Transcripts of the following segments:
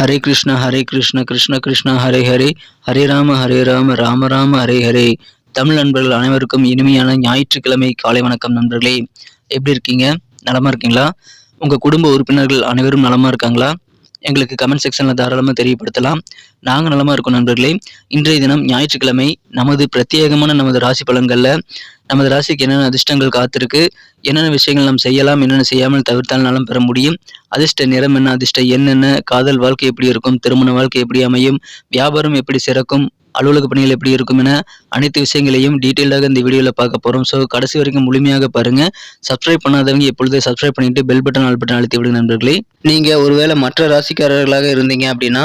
ஹரே கிருஷ்ண ஹரே கிருஷ்ண கிருஷ்ண கிருஷ்ண ஹரே ஹரே. ஹரே ராம ஹரே ராம ராம ராம ஹரே ஹரே. தமிழ் நண்பர்கள் அனைவருக்கும் இனிமையான ஞாயிற்றுக்கிழமை காலை வணக்கம் நண்பர்களே. எப்படி இருக்கீங்க? நலமா இருக்கீங்களா? உங்க குடும்ப உறுப்பினர்கள் அனைவரும் நலமா இருக்காங்களா? எங்களுக்கு கமெண்ட் செக்ஷனில் தாராளமாக தெரியப்படுத்தலாம். நாங்கள் நலமாக இருக்கோம் நண்பர்களே. இன்றைய தினம் ஞாயிற்றுக்கிழமை நமது பிரத்யேகமான நமது ராசி பலன்களில் நமது ராசிக்கு என்னென்ன அதிர்ஷ்டங்கள் காத்திருக்கு என்னென்ன விஷயங்கள் நாம் செய்யலாம் என்னென்ன செய்யாமல் தவிர்த்தால் நலம் பெற முடியும் அதிர்ஷ்ட நிறம் என்ன அதிர்ஷ்ட என்னென்ன காதல் வாழ்க்கை எப்படி இருக்கும் திருமண வாழ்க்கை எப்படி அமையும் வியாபாரம் எப்படி சிறக்கும் அலுவலக பணிகள் எப்படி இருக்கும் என அனைத்து விஷயங்களையும் டீட்டெயிலாக இந்த வீடியோவில் பார்க்க போகிறோம் ஸோ கடைசி வரைக்கும் முழுமையாக பாருங்கள் சப்ஸ்கிரைப் பண்ணாதவங்க எப்பொழுதே சப்ஸ்கிரைப் பண்ணிட்டு பெல் பட்டன் ஆல் பட்டன் அழுத்தி விடுங்க நண்பர்களே. நீங்கள் ஒருவேளை மற்ற ராசிக்காரர்களாக இருந்தீங்க அப்படின்னா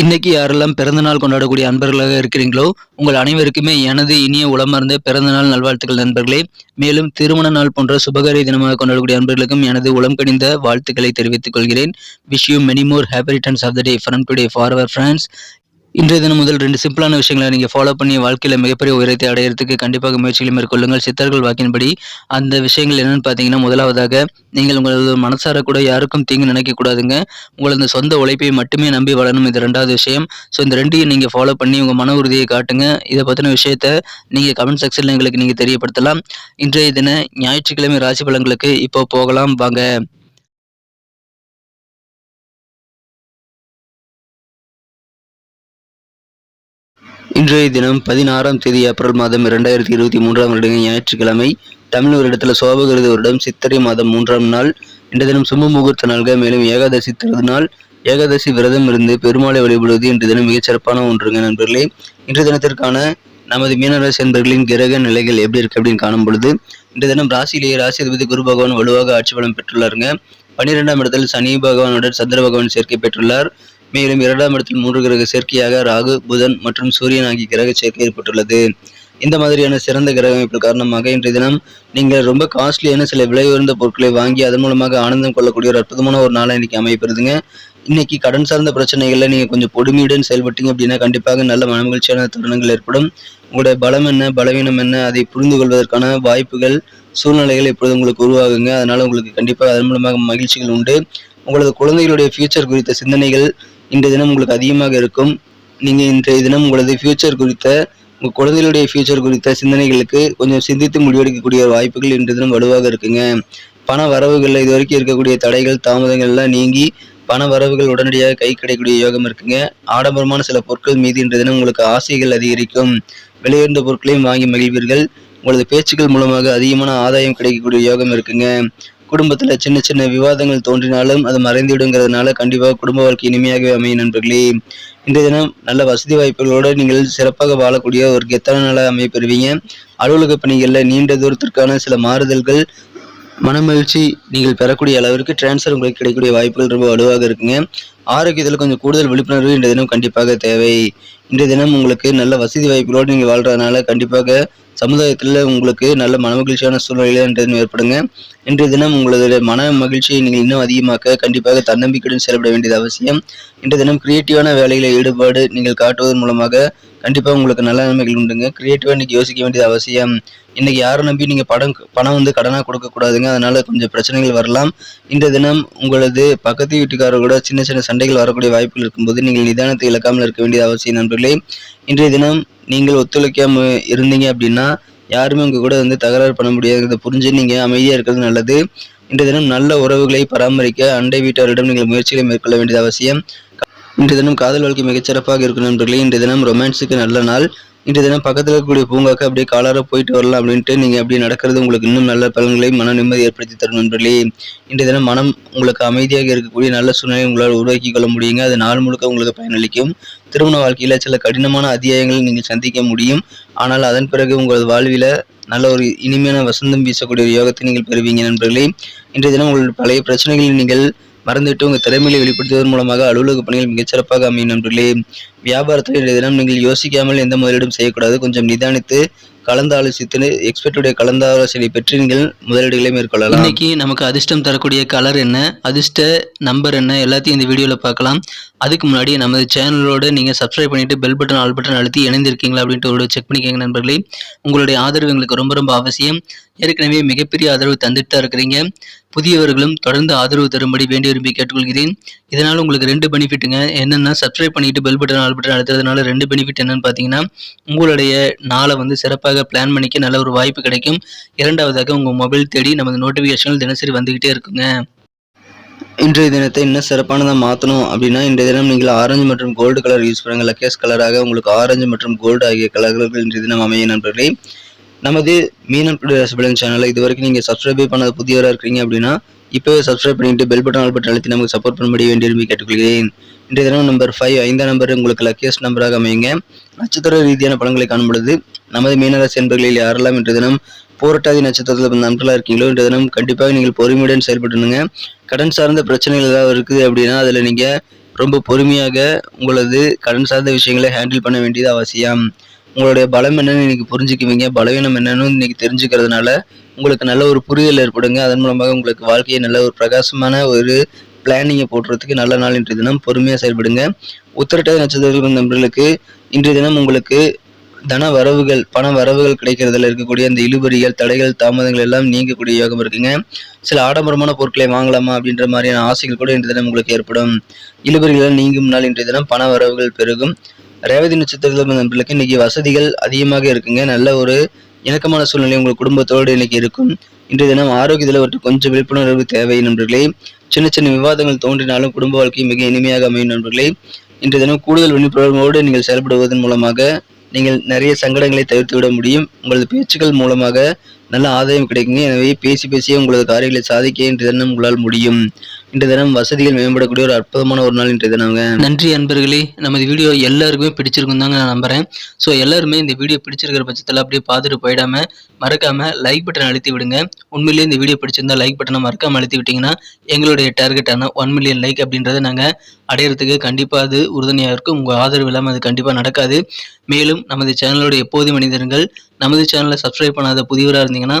இன்னைக்கு யாரெல்லாம் பிறந்த நாள் கொண்டாடக்கூடிய அன்பர்களாக இருக்கிறீங்களோ உங்கள் அனைவருக்குமே எனது இனிய உளமார்ந்த பிறந்த நாள் நல்வாழ்த்துக்கள் நண்பர்களே. மேலும் திருமண நாள் போன்ற சுபகாரிய தினமாக கொண்டாடக்கூடிய அன்பர்களுக்கும் எனது உளம் கணிந்த வாழ்த்துக்களை தெரிவித்துக் கொள்கிறேன். Wish you many more happy returns of the day from today for our friends இன்றைய தினம் முதல் ரெண்டு சிம்பிளான விஷயங்களை நீங்கள் ஃபாலோ பண்ணி வாழ்க்கையில் மிகப்பெரிய உயரத்தை அடையிறதுக்கு கண்டிப்பாக முயற்சிகளை மேற்கொள்ளுங்கள். சித்தர்கள் வாக்கின்படி அந்த விஷயங்கள் என்னென்னு பார்த்தீங்கன்னா முதலாவதாக நீங்கள் உங்களது மனசார கூட யாருக்கும் தீங்கு நினைக்கக்கூடாதுங்க உங்களது சொந்த உழைப்பை மட்டுமே நம்பி வளரணும் இது ரெண்டாவது விஷயம். ஸோ இந்த ரெண்டையும் நீங்கள் ஃபாலோ பண்ணி உங்கள் மன உறுதியை காட்டுங்க. இதை பற்றின விஷயத்த நீங்கள் கமெண்ட் செக்ஷனில் எங்களுக்கு நீங்கள் தெரியப்படுத்தலாம். இன்றைய தின ஞாயிற்றுக்கிழமை ராசி பலன்களுக்கு இப்போ போகலாம். வாங்க. இன்றைய தினம் பதினாறாம் தேதி ஏப்ரல் மாதம் இரண்டாயிரத்தி இருபத்தி மூன்றாம் வருட ஞாயிற்றுக்கிழமை. தமிழ் வருடத்தில் சோபகிருத வருடம் சித்திரை மாதம் மூன்றாம் நாள். இன்றைய தினம் சும முகூர்த்த நாள்கள் மேலும் ஏகாதசி திருநாள் ஏகாதசி விரதம் இருந்து பெருமாளை வழிபடுவது இன்று தினம் மிகச் சிறப்பான ஒன்றுங்க நண்பர்களே. இன்று தினத்திற்கான நமது மீனராசி என்பர்களின் கிரக நிலைகள் எப்படி இருக்கு அப்படின்னு காணும் பொழுது இன்று தினம் ராசியிலேயே ராசி அதிபதி குரு பகவான் வலுவாக ஆட்சி பலம் பெற்றுள்ளாருங்க. பன்னிரெண்டாம் இடத்தில் சனி பகவானுடன் சந்திர பகவான் சேர்க்கை பெற்றுள்ளார். மேலும் இரண்டாம் இடத்தில் மூன்று கிரக சேர்க்கையாக ராகு புதன் மற்றும் சூரியன் ஆகிய கிரக சேர்க்கை ஏற்பட்டுள்ளது. இந்த மாதிரியான சிறந்த கிரக அமைப்பு காரணமாக இன்றைய தினம் நீங்கள் ரொம்ப காஸ்ட்லியான சில விலை உயர்ந்த பொருட்களை வாங்கி அதன் மூலமாக ஆனந்தம் கொள்ளக்கூடிய ஒரு அற்புதமான ஒரு நாளாக இன்னைக்கு அமைப்பிருதுங்க இன்னைக்கு கடன் சார்ந்த பிரச்சனைகளில் நீங்கள் கொஞ்சம் பொறுமையுடன் செயல்பட்டீங்க அப்படின்னா கண்டிப்பாக நல்ல மனமகிழ்ச்சியான தருணங்கள் ஏற்படும். உங்களுடைய பலம் என்ன பலவீனம் என்ன அதை புரிந்து கொள்வதற்கான வாய்ப்புகள் சூழ்நிலைகள் இப்பொழுது உங்களுக்கு உருவாகுங்க. அதனால் உங்களுக்கு கண்டிப்பாக அதன் மூலமாக மகிழ்ச்சிகள் உண்டு. உங்களது குழந்தைகளுடைய ஃபியூச்சர் குறித்த சிந்தனைகள் இன்றைய தினம் உங்களுக்கு அதிகமாக இருக்கும். நீங்கள் இன்றைய தினம் உங்களது ஃபியூச்சர் குறித்த உங்கள் குழந்தைகளுடைய ஃபியூச்சர் குறித்த சிந்தனைகளுக்கு கொஞ்சம் சிந்தித்து முடிவெடுக்கக்கூடிய வாய்ப்புகள் இன்றைய தினம் வலுவாக இருக்குங்க. பண வரவுகளில் இது வரைக்கும் இருக்கக்கூடிய தடைகள் தாமதங்கள்லாம் நீங்கி பண வரவுகள் உடனடியாக கை கிடைக்கக்கூடிய யோகம் இருக்குங்க. ஆடம்பரமான சில பொருட்கள் மீது இன்றைய தினம் உங்களுக்கு ஆசைகள் அதிகரிக்கும். விலையுயர்ந்த பொருட்களையும் வாங்கி மகிழ்வீர்கள். உங்களது பேச்சுக்கள் மூலமாக அதிகமான ஆதாயம் கிடைக்கக்கூடிய யோகம் இருக்குங்க. குடும்பத்தில் சின்ன சின்ன விவாதங்கள் தோன்றினாலும் அது மறைந்துவிடுங்கிறதுனால கண்டிப்பாக குடும்ப வாழ்க்கை இனிமையாகவே அமையும் நண்பர்களே. இன்றைய தினம் நல்ல வசதி வாய்ப்புகளோடு நீங்கள் சிறப்பாக வாழக்கூடிய ஒரு கெத்தான நாளாக அமைப்பெறுவீங்க அலுவலக பணிகளில் நீண்ட தூரத்திற்கான சில மாறுதல்கள் மனமகிழ்ச்சி நீங்கள் பெறக்கூடிய அளவிற்கு டிரான்ஸ்ஃபர் உங்களுக்கு கிடைக்கக்கூடிய வாய்ப்புகள் ரொம்ப வலுவாக இருக்குங்க. ஆரோக்கியத்தில் கொஞ்சம் கூடுதல் விழிப்புணர்வு இன்றைய தினம் கண்டிப்பாக தேவை. இன்றைய தினம் உங்களுக்கு நல்ல வசதி வாய்ப்புகளோடு நீங்கள் வாழ்றதுனால கண்டிப்பாக சமுதாயத்தில் உங்களுக்கு நல்ல மனமகிழ்ச்சியான சூழ்நிலை என்றதும் ஏற்படுங்க. இன்றைய தினம் உங்களது மன மகிழ்ச்சியை நீங்கள் இன்னும் அதிகமாக்க கண்டிப்பாக தன்னம்பிக்கையுடன் செயல்பட வேண்டியது அவசியம். இன்றைய தினம் கிரியேட்டிவான வேலைகளை ஈடுபாடு நீங்கள் காட்டுவதன் மூலமாக கண்டிப்பாக உங்களுக்கு நல்ல நன்மைகள் உண்டுங்க. கிரியேட்டிவாக இன்றைக்கி யோசிக்க வேண்டியது அவசியம். இன்றைக்கி யாரை நம்பி நீங்கள் படம் பணம் வந்து கடனாக கொடுக்கக்கூடாதுங்க அதனால் கொஞ்சம் பிரச்சனைகள் வரலாம். இந்த தினம் உங்களது பக்கத்து வீட்டுக்காரர்களோட சின்ன சின்ன சண்டைகள் வரக்கூடிய வாய்ப்புகள் இருக்கும்போது நீங்கள் நிதானத்தை இழக்காமல் இருக்க வேண்டியது அவசியம் நண்பர்களே. இன்றைய தினம் நீங்கள் ஒத்துழைக்காமல் இருந்தீங்க அப்படின்னா யாருமே உங்கள் கூட வந்து தகராறு பண்ண முடியாதுங்கிறத புரிஞ்சு நீங்கள் அமைதியாக இருக்கிறது நல்லது. இன்றைய தினம் நல்ல உறவுகளை பராமரிக்க அண்டை வீட்டாரிடம் நீங்கள் முயற்சிகளை மேற்கொள்ள வேண்டியது அவசியம். இன்று தினம் காதல் வாழ்க்கை மிகச்சிறப்பாக இருக்கும் நண்பர்களே. இன்று தினம் ரொமான்ஸுக்கு நல்ல நாள். இன்று தினம் பக்கத்தில் இருக்கக்கூடிய பூங்காக்கு அப்படியே காலார போயிட்டு வரலாம் அப்படின்ட்டு நீங்கள் அப்படி நடக்கிறது உங்களுக்கு இன்னும் நல்ல பலன்களை மன நிம்மதி ஏற்படுத்தி தரும் நண்பர்களே. இன்று தினம் மனம் உங்களுக்கு அமைதியாக இருக்கக்கூடிய நல்ல சூழ்நிலையை உங்களால் உருவாக்கி கொள்ள முடியுங்க. அது நாள் முழுக்க உங்களுக்கு பயனளிக்கும். திருமண வாழ்க்கையில் சில கடினமான அத்தியாயங்களை நீங்கள் சந்திக்க முடியும். ஆனால் அதன் பிறகு உங்களது வாழ்வில் நல்ல ஒரு இனிமையான வசந்தம் வீசக்கூடிய ஒரு யோகத்தை நீங்கள் பெறுவீங்க நண்பர்களே. இன்றைய தினம் உங்களுடைய பழைய பிரச்சனைகளை நீங்கள் மறந்துவிட்டு உங்கள் திறமையை வெளிப்படுத்துவதன் மூலமாக அலுவலக பணிகள் மிகச்சிறப்பாக அமையும் நண்பர்களே. வியாபாரத்தில் இன்றைய தினம் நீங்கள் யோசிக்காமல் எந்த முதலீடும் செய்யக்கூடாது. கொஞ்சம் நிதானித்து கலந்து ஆலோசித்து எக்ஸ்பர்ட்டுடைய கலந்து ஆலோசனை பெற்று நீங்கள் முதலீடுகளை மேற்கொள்ளலாம். இன்னைக்கு நமக்கு அதிர்ஷ்டம் தரக்கூடிய கலர் என்ன? அதிர்ஷ்ட நம்பர் என்ன? எல்லாத்தையும் இந்த வீடியோவில் பார்க்கலாம். அதுக்கு முன்னாடி நமது சேனலோடு நீங்கள் சப்ஸ்கிரைப் பண்ணிட்டு பெல் பட்டன் ஆல் பட்டன் அழுத்தி இணைந்திருக்கீங்களா அப்படின்ட்டு ஒரு செக் பண்ணிக்கோங்க நண்பர்களே. உங்களுடைய ஆதரவு எங்களுக்கு ரொம்ப ரொம்ப அவசியம். ஏற்கனவே மிகப்பெரிய ஆதரவு தந்துட்டு தான் இருக்கிறீங்க. புதியவர்களும் தொடர்ந்து ஆதரவு தரும்படி வேண்டி விரும்பி கேட்டுக்கொள்கிறேன். இதனால் உங்களுக்கு ரெண்டு பெனிஃபிட்டுங்க. என்னென்னா சப்ஸ்கிரைப் பண்ணிட்டு பெல் பட்டன் ஆல் பட்டன் அழுத்துறதுனால ரெண்டு பெனிஃபிட் என்னன்னு பார்த்தீங்கன்னா உங்களுடைய நாளை வந்து சிறப்பாக பிளான் பண்ணிக்க நல்ல ஒரு வாய்ப்பு கிடைக்கும். இரண்டாவதாக உங்கள் மொபைல் தேடி நமது நோட்டிஃபிகேஷன்கள் தினசரி வந்துக்கிட்டே இருக்குங்க. இன்றைய தினத்தை இன்னும் சிறப்பானதாக மாற்றணும் அப்படின்னா இன்றைய தினம் நீங்கள் ஆரஞ்சு மற்றும் கோல்டு கலர் யூஸ் பண்ணுங்கள் லக்கேஸ் கலராக உங்களுக்கு ஆரஞ்சு மற்றும் கோல்டு ஆகிய கலர்கள் இன்றைய தினம் அமைய நண்பர்களே. நமது மீனன் ரசபலன் சேனலை இது வரைக்கும் நீங்கள் சப்ஸ்கிரைப் பண்ணாத புதியவராக இருக்கிறீங்க அப்படின்னா இப்போவே சப்ஸ்கிரைப் பண்ணிட்டு பெல் பட்டன் ஆல் பட்டன் அழுத்தி நமக்கு சப்போர்ட் பண்ண முடிய விரும்பி கேட்டுக்கொள்கிறேன். இன்றைய தினம் நம்பர் ஃபைவ் ஐந்தாம் நம்பர் உங்களுக்கு லக்கியஸ்ட் நம்பராக அமையுங்க. நட்சத்திர ரீதியான பலன்களை காணும் பொழுது நமது மீனராசி என்பர்களில் யாரெல்லாம் இன்றைய தினம் போராட்டாதி நட்சத்திரத்தில் நண்பர்களாக இருக்கீங்களோ இன்றைய தினம் கண்டிப்பாக நீங்கள் பொறுமையுடன் செயல்பட்டுனுங்க கடன் சார்ந்த பிரச்சனைகள் ஏதாவது இருக்குது அப்படின்னா அதில் நீங்கள் ரொம்ப பொறுமையாக உங்களது கடன் சார்ந்த விஷயங்களை ஹேண்டில் பண்ண வேண்டியது அவசியம். உங்களுடைய பலம் என்னன்னு இன்னைக்கு புரிஞ்சுக்குவீங்க. பலவீனம் என்னன்னு இன்னைக்கு தெரிஞ்சுக்கிறதுனால உங்களுக்கு நல்ல ஒரு புரிதல் ஏற்படுங்க. அதன் மூலமாக உங்களுக்கு வாழ்க்கையை நல்ல ஒரு பிரகாசமான ஒரு பிளானிங்கை போடுறதுக்கு நல்ல நாள் இன்றைய தினம் பொறுமையாக செயல்படுங்க. உத்திரட்டாதி நட்சத்திரங்கள் நண்பர்களுக்கு இன்றைய தினம் உங்களுக்கு தன வரவுகள் பண வரவுகள் கிடைக்கிறதுல இருக்கக்கூடிய அந்த இழுபறிகள் தடைகள் தாமதங்கள் எல்லாம் நீங்கக்கூடிய யோகம் இருக்குங்க. சில ஆடம்பரமான பொருட்களை வாங்கலாமா அப்படின்ற மாதிரியான ஆசைகள் கூட இன்றைய தினம் உங்களுக்கு ஏற்படும். இழுபறிகள் நீங்கும் நாள் இன்றைய தினம். பண வரவுகள் பெருகும். ரேவதி நட்சத்திரத்தில் நண்பர்களுக்கு இன்னைக்கு வசதிகள் அதிகமாக இருக்குங்க. நல்ல ஒரு இணக்கமான சூழ்நிலை உங்கள் குடும்பத்தோடு இன்னைக்கு இருக்கும். இன்றைய தினம் ஆரோக்கியத்தில் ஒரு கொஞ்சம் விழிப்புணர்வு தேவை நண்பர்களே. சின்ன சின்ன விவாதங்கள் தோன்றினாலும் குடும்ப வாழ்க்கை மிக இனிமையாக அமையும் நண்பர்களே. இன்றைய தினம் கூடுதல் விழிப்புணர்வோடு நீங்கள் செயல்படுவதன் மூலமாக நீங்கள் நிறைய சங்கடங்களை தவிர்த்து விட முடியும். உங்களது பேச்சுக்கள் மூலமாக நல்ல ஆதாயம் கிடைக்குங்க. எனவே பேசி பேசியே உங்களது காரியங்களை சாதிக்க இன்றைய தினம் உங்களால் முடியும். இன்றைய தினம் வசதிகள் மேம்படக்கூடிய ஒரு அற்புதமான ஒரு நாள் இன்றைய தினங்க. நன்றி அன்பர்களே. நமது வீடியோ எல்லாருக்குமே பிடிச்சிருக்கும் தாங்க நான் நம்புறேன். ஸோ எல்லாருமே இந்த வீடியோ பிடிச்சிருக்கிற பட்சத்தில் அப்படியே பார்த்துட்டு போயிடாம மறக்காம லைக் பட்டன் அழுத்தி விடுங்க. உண்மையிலேயே இந்த வீடியோ பிடிச்சிருந்தா லைக் பட்டனை மறக்காம அழுத்தி விட்டீங்கன்னா எங்களுடைய டார்கெட்டான ஒன் மில்லியன் லைக் அப்படின்றத நாங்கள் அடையிறதுக்கு கண்டிப்பாக அது உறுதுணையாக இருக்கும். உங்கள் ஆதரவு இல்லாமல் அது கண்டிப்பாக நடக்காது. மேலும் நமது சேனலோட எப்போதும் மனிதர்கள் நமது சேனலை சப்ஸ்கிரைப் பண்ணாத புதியவராக இருந்தீங்கன்னா